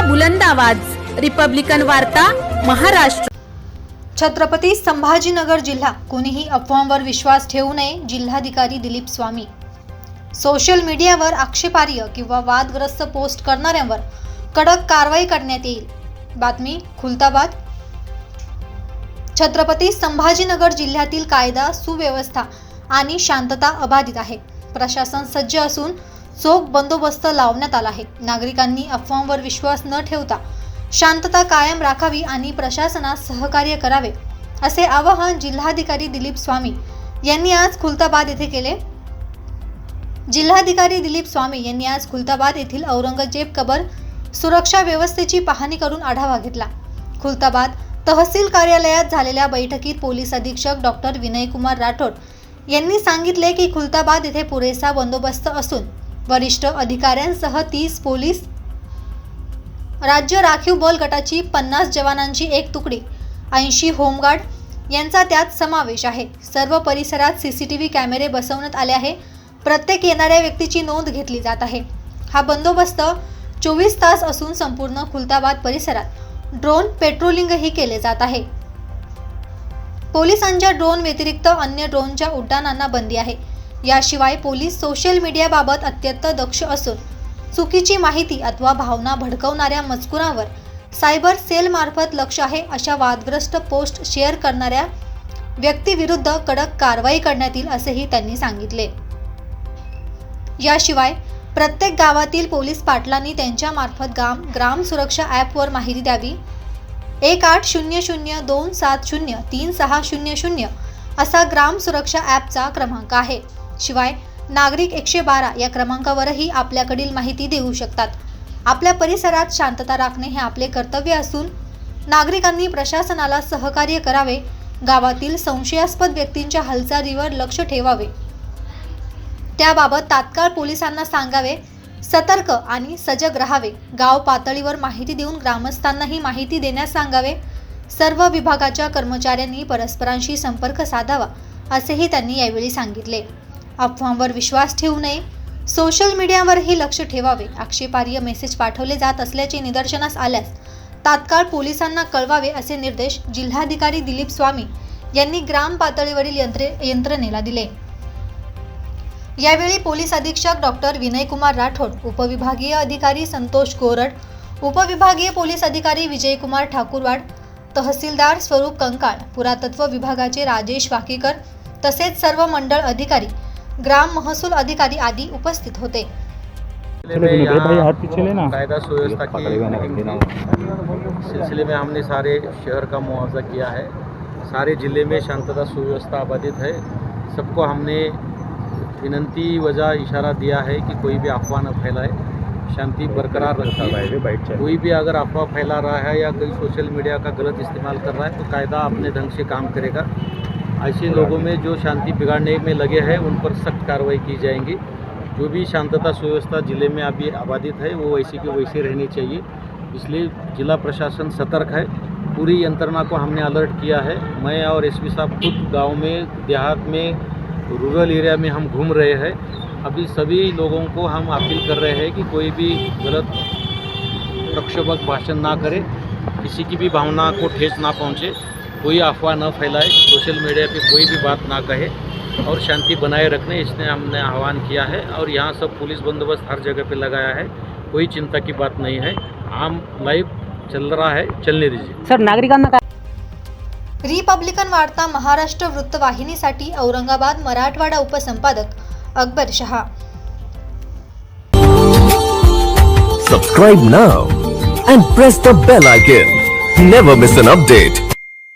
लोकशाहीचा बुलंद आवाज. रिपब्लिकन वार्ता महाराष्ट्र. छत्रपती संभाजीनगर जिल्हा. कोणीही अफवांवर विश्वास ठेवू नये जिल्हाधिकारी दिलीप स्वामी. सोशल मीडियावर आक्षेपार्ह किंवा वादग्रस्त पोस्ट करणाऱ्यांवर कडक कारवाई करण्यात येईल. बातमी खुलताबाद. छत्रपती संभाजीनगर जिल्ह्यातील कायदा सुव्यवस्था आणि शांतता अबाधित आहे. प्रशासन सज्ज असून चोख बंदोबस्त लावण्यात आला आहे. नागरिकांनी अफवांवर विश्वास न ठेवता शांतता कायम राखावी आणि प्रशासनास सहकार्य करावे असे आवाहन जिल्हाधिकारी दिलीप स्वामी यांनी आज खुलताबाद येथे केले. जिल्हाधिकारी दिलीप स्वामी यांनी आज खुलताबाद येथील औरंगजेब कबर सुरक्षा व्यवस्थेची पाहणी करून आढावा घेतला. खुलताबाद तहसील कार्यालयात झालेल्या बैठकीत पोलीस अधीक्षक डॉक्टर विनयकुमार राठोड यांनी सांगितले की खुलताबाद येथे पुरेसा बंदोबस्त असून वरिष्ठ अधिकाऱ्यांसह तीस पोलीस राज्य राखीव बल गटाची पन्नास जवानांची एक तुकडी ऐंशी होमगार्ड यांचा त्यात समावेश आहे. सर्व परिसरात सी सी टी व्ही कॅमेरे बसवण्यात आले आहे. प्रत्येक येणाऱ्या व्यक्तीची नोंद घेतली जात आहे. हा बंदोबस्त चोवीस तास असून संपूर्ण खुलताबाद परिसरात ड्रोन पेट्रोलिंगही केले जात आहे. पोलिसांच्या ड्रोन व्यतिरिक्त अन्य ड्रोनच्या उड्डाणांना बंदी आहे. याशिवाय पोलीस सोशल मीडियाबाबत अत्यंत दक्ष असून चुकीची माहिती अथवा भावना भडकवणाऱ्या मजकुरावर सायबर सेलमार्फत लक्ष आहे अशा वादग्रस्त पोस्ट शेअर करणाऱ्या व्यक्तीविरुद्ध कडक कारवाई करण्यात येईल असेही त्यांनी सांगितले. याशिवाय प्रत्येक गावातील पोलीस पाटलांनी त्यांच्या मार्फत गाम ग्राम सुरक्षा ॲपवर माहिती द्यावी. एक आठ शून्य शून्य दोन सात शून्य तीन सहा शून्य शून्य असा ग्राम सुरक्षा ॲपचा क्रमांक आहे. शिवाय नागरिक एकशे बारा या क्रमांकावरही आपल्याकडील माहिती देऊ शकतात. आपल्या परिसरात शांतता राखणे हे आपले कर्तव्य असून नागरिकांनी प्रशासनाला सहकार्य करावे गावातील संशयास्पद व्यक्तींच्या हालचालीवर लक्ष ठेवावे. त्याबाबत तात्काळ पोलिसांना सांगावे सतर्क आणि सजग राहावे गाव पातळीवर माहिती देऊन ग्रामस्थांनाही माहिती देण्यास सांगावे सर्व विभागाच्या कर्मचाऱ्यांनी परस्परांशी संपर्क साधावा असेही त्यांनी यावेळी सांगितले. अफवांवर विश्वास ठेवू नये. सोशल मीडियावरही लक्ष ठेवावे. आक्षेपार्ह मेसेज पाठवले जात असल्याचे निदर्शनास आल्यास तात्काळ पोलिसांना कळवावे असे निर्देश जिल्हाधिकारी दिलीप स्वामी यांनी ग्राम पातळीवरील यंत्रे यंत्रणेला दिले. यावेळी पोलीस अधीक्षक डॉक्टर विनयकुमार राठोड उपविभागीय अधिकारी संतोष गोरड उपविभागीय पोलीस अधिकारी विजयकुमार ठाकूरवाड तहसीलदार स्वरूप कंकाळ पुरातत्व विभागाचे राजेश वाकीकर तसेच सर्व मंडळ अधिकारी ग्राम महसूल अधिकारी आदि उपस्थित होते। कायदा सुव्यवस्था की सिलसिले में हमने सारे शहर का मुआवजा किया है। सारे ज़िले में शांतता सुव्यवस्था आबादित है। सबको हमने विनंती वजह इशारा दिया है कि कोई भी अफवाह न फैलाए। शांति बरकरार रखिए। बाइक चल। कोई भी अगर अफवाह फैला रहा है या कोई सोशल मीडिया का गलत इस्तेमाल कर रहा है तो कायदा अपने ढंग से काम करेगा। ऐसे लोगों में जो शांति बिगाड़ने में लगे हैं, उन पर सख्त कार्रवाई की जाएँगी। जो भी शांतता सुव्यवस्था ज़िले में अभी आबादित है, वो वैसी की वैसी रहनी चाहिए। इसलिए जिला प्रशासन सतर्क है। पूरी यंत्रणा को हमने अलर्ट किया है। मैं और एसपी साहब खुद गाँव में, देहात में, रूरल एरिया में हम घूम रहे हैं। अभी सभी लोगों को हम अपील कर रहे हैं कि कोई भी गलत प्रक्षोभक भाषण ना करे। किसी की भी भावना को ठेस ना पहुँचे। कोई अफवाह न फैलाए सोशल मीडिया पे कोई भी बात ना कहे और शांति बनाए रखने इसने हमने आह्वान किया है और यहाँ सब पुलिस बंदोबस्त हर जगह पे लगाया है कोई चिंता की बात नहीं है आम लाइव चल रहा है चलने दीजिए सर नागरिकांना काय रिपब्लिकन वार्ता Maharashtra वृत्तवाहिनीसाठी Aurangabad Marathwada उपसंपादक Akbar Shah Subscribe now and press the bell icon. Never miss an update.